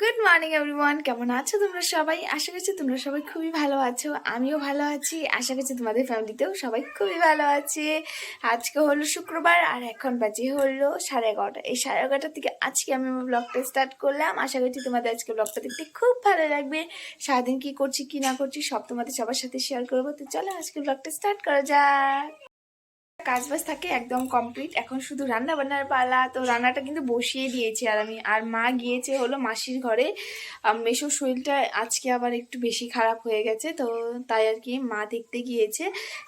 Good morning everyone কেমন আছো তোমরা সবাই? আশা করছি তোমরা সবাই খুবই ভালো আছো। আমিও ভালো আছি। আশা করছি তোমাদের ফ্যামিলিতেও সবাই খুবই ভালো আছে। আজকে হলো শুক্রবার আর এখন বাজে হলো সাড়ে এগারোটা। এই সাড়ে এগারোটার থেকে আজকে আমি আমার ব্লগটা স্টার্ট করলাম। আশা করছি তোমাদের আজকে ব্লগটা দেখতে খুব ভালো লাগবে। সারাদিন কি করছি, কি না করছি, সব তোমাদের সবার সাথে শেয়ার করব। তো চলো আজকে ব্লগটা স্টার্ট করা যাক। কাজ বাজ থাকে একদম কমপ্লিট এখন শুধু রান্না বান্নার পালা, তো রান্নাটা কিন্তু বসিয়ে দিয়েছি আর আমি। আর মা গিয়েছে হলো মাসির ঘরে। মেসোর শরীরটা আজকে আবার একটু বেশি খারাপ হয়ে গেছে, তো তাই আর কি মা দেখতে গিয়েছে।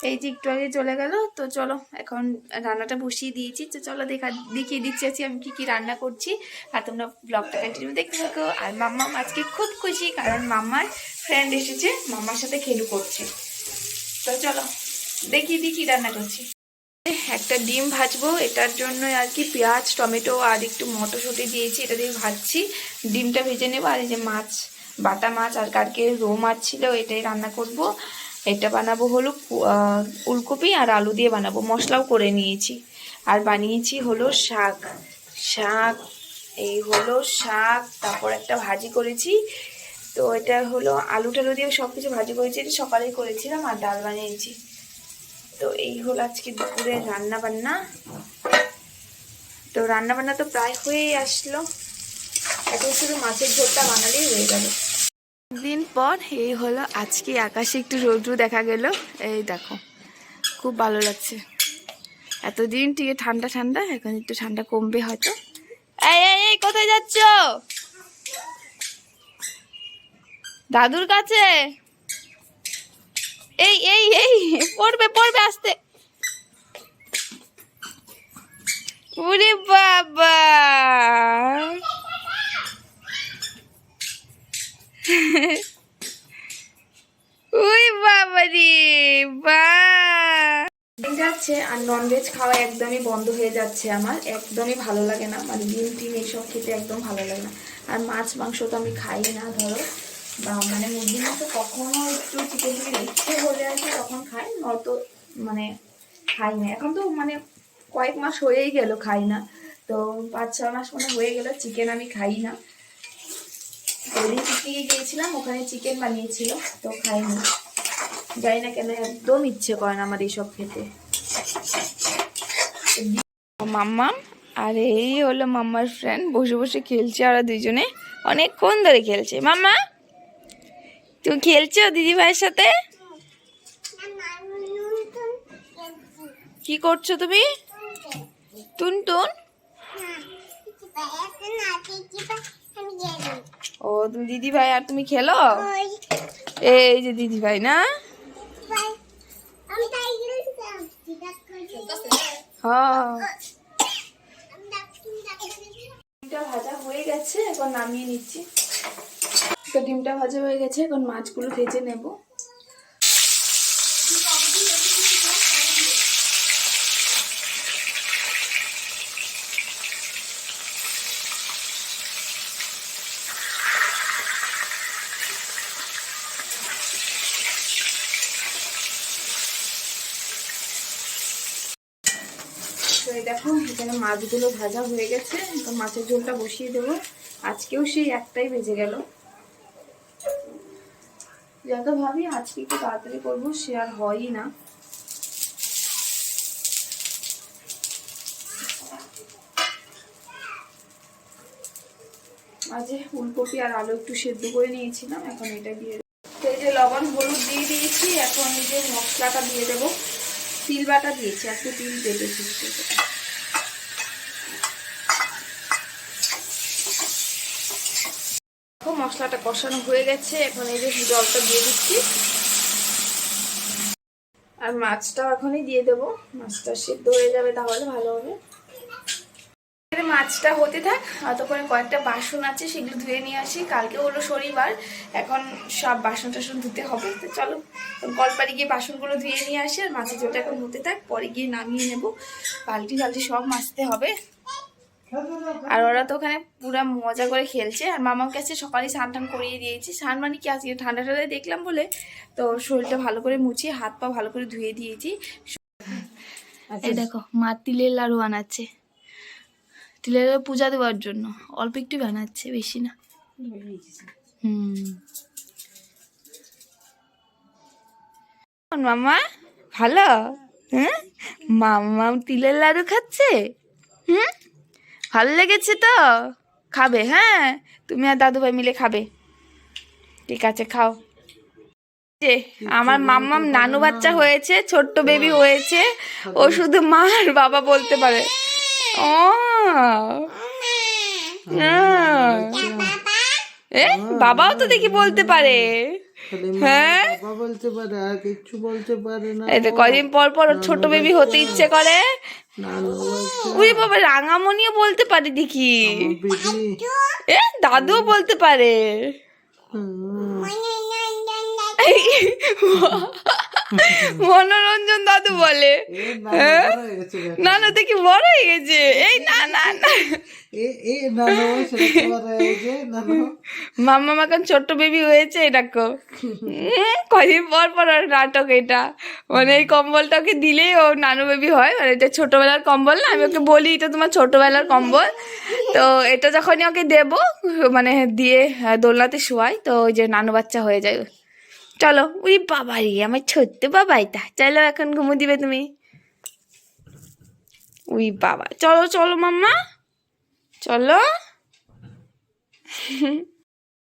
এই যে একটু আগে চলে গেল, তো চলো এখন রান্নাটা বসিয়ে দিয়েছি। তো চলো দেখা, দেখিয়ে দিচ্ছি আজকে আমি কি কি রান্না করছি। আর তোমরা ব্লগটা কন্টিনিউ দেখতে থাকো। আর মাম্মাম আজকে খুব খুশি, কারণ মাম্মার ফ্রেন্ড এসেছে, মাম্মার সাথে খেলু করছে। তো চলো দেখি দেখি রান্না করছি। একটা ডিম ভাজবো, এটার জন্য আর কি পেঁয়াজ, টমেটো আর একটু মটরশুঁটি দিয়েছি, এটা দিয়ে ভাজছি। ডিমটা ভেজে নেব, আর এই যে মাছ, বাটা মাছ, আর কালকে রো মাছ ছিল, এটাই রান্না করব। এটা বানাবো হলো ফুলকপি আর আলু দিয়ে বানাবো, মশলাও করে নিয়েছি। আর বানিয়েছি হলো শাক। শাক, এই হলো শাক, তারপর একটা ভাজি করেছি। তো এটা হলো আলু টালু দিয়ে সব কিছু ভাজি করেছি, এটা সকালেই করেছিলাম, আর ডাল বানিয়েছি। তো এই হলো আজকে দুপুরে রান্না বান্না তো রান্না বান্না তো প্রায় হয়েই আসলো। এখন শুধু মাছের ঝোলটা বানালেই হয়ে গেল। দিন পর এই হলো আজকে আকাশে একটু রৌদ্র দেখা গেল। এই দেখো, খুব ভালো লাগছে। এতদিন ঠিক ঠান্ডা ঠান্ডা, এখন একটু ঠান্ডা কমবে হয়তো। এই এই, কোথায় যাচ্ছ? দাদুর কাছে। এই এই এই পড়বে পড়বে আসতে। ওরে বাবা। ওই বাবা রে, বা। যাচ্ছে আর ননভেজ খাওয়া একদমই বন্ধ হয়ে যাচ্ছে আমার। একদমই ভালো লাগে না। মানে ডিম টিম এইসব খেতে একদম ভালো লাগে না। আর মাছ, মাংস তো আমি খাই না, ধরো। মানে মুরগির মাংস কখনো একটু চিকেন টিকেন ইচ্ছে হলে আর কি তখন খাই, নয়তো মানে খাই না। এখন তো মানে কয়েক মাস হয়েই গেল খাই না। তো পাঁচ ছ মাস মানে হয়ে গেল চিকেন আমি খাই না। ওদিন গিয়েছিলাম, ওখানে চিকেন বানিয়েছিল, তো খাইনি জানি না কেন, একদম ইচ্ছে করে না আমার এইসব খেতে। মাম্মাম আর এই হলো মাম্মার ফ্রেন্ড বসে বসে খেলছে ওরা দুইজনে। অনেকক্ষণ ধরে খেলছে। মাম্মা তুমি খেলছো দিদি ভাইয়ের সাথে? কি করছ তুমি? টুন টুন ও, তুমি দিদি ভাই আর তুমি খেলো? এই যে দিদি ভাই, না? ভাজা হয়ে গেছে, এখন নামিয়ে নিচ্ছি। তো ডিমটা ভাজা হয়ে গেছে, এখন মাছগুলো ভেজে নেব। তো এই দেখো, এখানে মাছগুলো ভাজা হয়ে গেছে, তো মাছের ঝোলটা বসিয়ে দেবো। আজকেও সেই একটাই বেজে গেল। যত ভাবি, আজকে একটু তাড়াতাড়ি করব, সে আর হয়ই না। মাঝে ফুলকপি আর আলু একটু সেদ্ধ করে নিয়েছিলাম, এখন এটা দিয়ে এই যে লবণ, হলুদ দিয়ে দিয়েছি, এখন এই যে মশলাটা দিয়ে দেবো। তিল বাটা দিয়েছি, একটু তিল বেটেছি সেটা। দেখো মশলাটা কষানো হয়ে গেছে। এখন এই যে জলটা দিয়ে দিচ্ছি। আর মাছটাও এখনই দিয়ে দেবো। মাছটা সেদ্ধ হয়ে যাবে তাহলে ভালো হবে। মাছটা হতে থাক অতক্ষণে কয়েকটা বাসন আছে, সেগুলো ধুয়ে নিয়ে আসি। কালকে হলো শনিবার, এখন সব বাসন টাসন ধুতে হবে। তো চলো কলপাড়ি গিয়ে বাসনগুলো ধুয়ে নিয়ে আসি, আর মাছের ঝোলটা এখন হতে থাক, পরে গিয়ে নামিয়ে নেব। বালতি টালতি সব মাছতে হবে। আর ওরা তো ওখানে পুরা মজা করে খেলছে। আর মামার কাছে সকালে স্নান টান করিয়ে দিয়েছি। স্নান মানে কি? আজকে ঠান্ডা ঠান্ডায় দেখলাম বলে তো শরীরটা ভালো করে মুছিয়ে হাত পা ভালো করে ধুয়ে দিয়েছি। এই দেখো মা তিলের লাড়ু বানাচ্ছে। তিলের লাড়ু পূজা দেওয়ার জন্য। অল্প একটু বানাচ্ছে বেশি না। হুম। মামা ভালো? হ্যাঁ? মামা তিলের লাড়ু খাচ্ছে? হুম? ভালো লেগেছে তো? খাবে হ্যাঁ? তুমি আর দাদু ভাই মিলে খাবে। ঠিক আছে খাও। যে আমার মাম্মাম নানু বাচ্চা হয়েছে ছোট্ট বেবি হয়েছে। ও শুধু মা আর বাবা বলতে পারে। ও। হ্যাঁ। এ বাবাও তো দেখি বলতে পারে। হ্যাঁ? বলতে পারে আর কিছু বলতে পারে না এই তো কয়দিন পর পর ওর ছোট বেবি হতে ইচ্ছে করে। বাবা রাঙামণিও বলতে পারে দেখি। এ দাদুও বলতে পারে। হুম, মনোরঞ্জন দাদু বলে। হয়ে। না না দেখি বড় হয়ে গেছে। এই না না না। মাম্মা এখন ছোট্ট বেবি হয়েছে এটাকো কদিন পর পর নাটক এটা। মানে এই কম্বলটা ওকে দিলেই ও নানু বেবি হয়। মানে এটা ছোটবেলার কম্বল না আমি ওকে বলি এটা তোমার ছোটবেলার কম্বল। তো এটা যখনই ওকে দেব মানে দিয়ে দোলনাতে শোয়াই তো ওই যে নানু বাচ্চা হয়ে যায়। চলো ওই বাবা রে, আমার ছোট্ট বাবাইটা চলো এখন ঘুমো দিবে তুমি। ওই বাবা, চলো চলো মাম্মা। চলো।